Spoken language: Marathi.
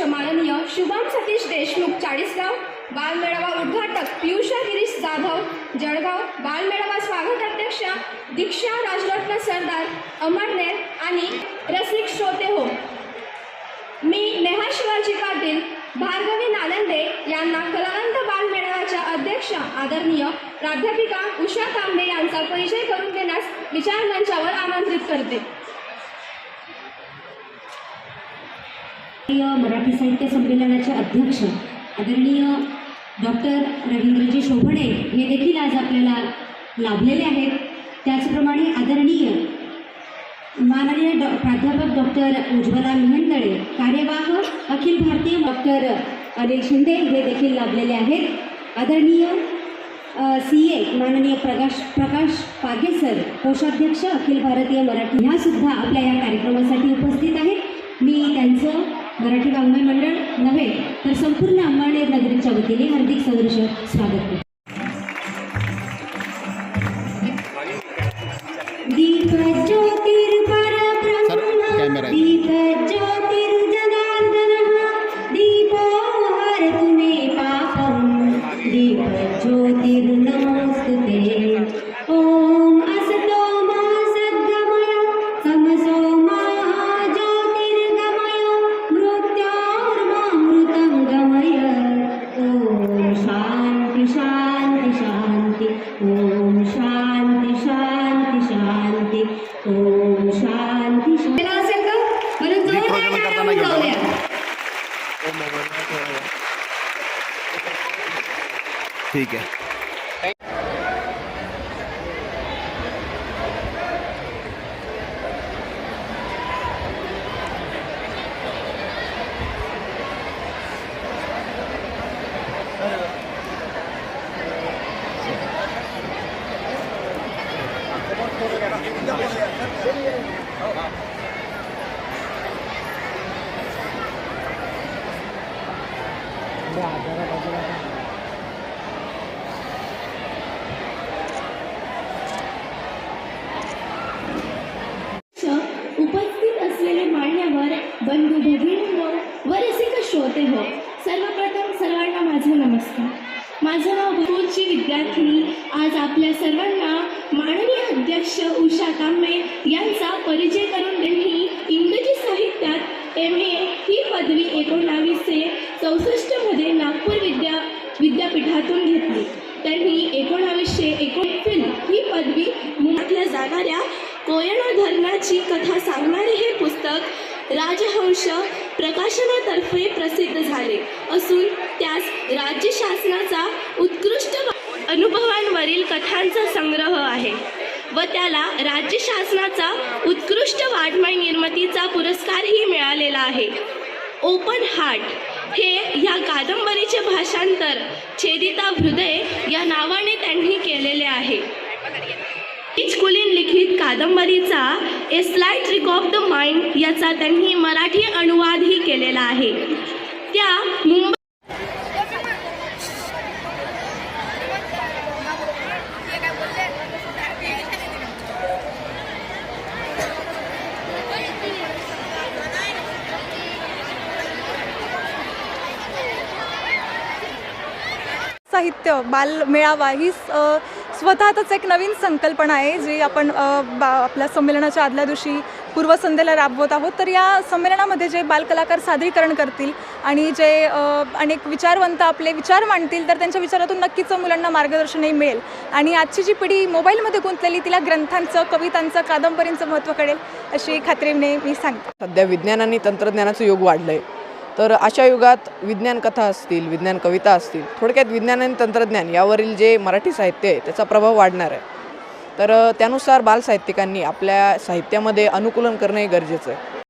अध्यक्ष माननीय शुभम सतीश देशमुख चाळीसगाव बालमेळावा उद्घाटक पियुषा गिरीश जाधव जळगाव बालमेळावा स्वागत अध्यक्ष दीक्षा राजरत्न सरदार अमरनेर आणि रसिक श्रोते हो. मी नेहा शिवाजी पाटील भार्गवी नालंदे यांना कलानंद बालमेळाव्याच्या अध्यक्ष आदरणीय प्राध्यापिका उषा तांबे यांचा परिचय करून देण्यास विचार मंचावर आमंत्रित करते. मराठी साहित्य संमेलनाचे अध्यक्ष आदरणीय डॉक्टर रवींद्रजी शोभणे हे देखील आज आपल्याला लाभलेले आहेत. त्याचप्रमाणे आदरणीय माननीय डॉ प्राध्यापक डॉक्टर उज्ज्वला मिहंदळे कार्यवाह अखिल भारतीय डॉक्टर अनिल शिंदे हे देखील लाभलेले आहेत. आदरणीय सी ए माननीय प्रकाश प्रकाश पागेसर कोषाध्यक्ष अखिल भारतीय मराठी ह्या सुद्धा आपल्या या कार्यक्रमासाठी उपस्थित आहेत. मी त्यांचं मराठी वाङ्मय मंडळ नव्हे तर संपूर्ण अंबानेर नगरीच्या वतीने हार्दिक सहर्ष स्वागत करते दीप कॅमेरा आहे. दीप केला असेल का? वाजवूया. ठीक आहे. उपस्थित असलेले मान्यवर बंधू भगिनींनो व रसिक श्रोते हो. सर्वप्रथम सर्वांना माझा नमस्कार. माझं नाव भूगोलची विद्यार्थिनी. आज आपल्या सर्वांना माननीय अध्यक्ष उषा कांबळे यांचा परिचय करून देणे इंग्रजी साहित्यात एम ए ही पदवी एकोणावीसशे चौसष्टमध्ये नागपूर विद्या विद्यापीठातून घेतली. त्यांनी एकोणावीसशे एकोणफिल ही पदवी मुंबईतल्या जाणाऱ्या कोयना धरणाची कथा सांगणारे हे पुस्तक राजहंश प्रकाशनातर्फे प्रसिद्ध झाले असून त्यास राज्य शासनाचा उत्कृष्ट अनुभवांवरील कथांचा संग्रह आहे. व त्याला राज्य शासनाचा उत्कृष्ट वाङ्मय निर्मितीचा पुरस्कारही मिळालेला आहे. ओपन हार्ट हे या कादंबरीचे भाषांतर छेदिता हृदय या नावाने त्यांनी केलेले आहे. कुलीन लिखित कादंबरीचा a slight trick of the mind याचा त्यांनी मराठी अनुवादही केलेला आहे. त्या मुंबई साहित्य बाल मेळावा ही स- स्वतःतच एक नवीन संकल्पना आहे जी आपण बा आपल्या संमेलनाच्या आदल्या दिवशी पूर्वसंध्येला राबवत आहोत. तर या संमेलनामध्ये जे बालकलाकार सादरीकरण करतील आणि जे अनेक विचारवंत आपले विचार मांडतील तर त्यांच्या विचारातून नक्कीच मुलांना मार्गदर्शनही मिळेल. आणि आजची जी पिढी मोबाईलमध्ये गुंतलेली तिला ग्रंथांचं कवितांचं कादंबरींचं महत्त्व कळेल अशी खात्रीने मी सांगते. सध्या विज्ञान आणि तंत्रज्ञानाचं योग वाढलं आहे तर अशा युगात विज्ञान कथा असतील विज्ञान कविता असतील थोडक्यात विज्ञान आणि तंत्रज्ञान यावरील जे मराठी साहित्य आहे त्याचा प्रभाव वाढणार आहे. तर त्यानुसार बालसाहित्यिकांनी आपल्या साहित्यामध्ये अनुकूलन करणंही गरजेचं आहे.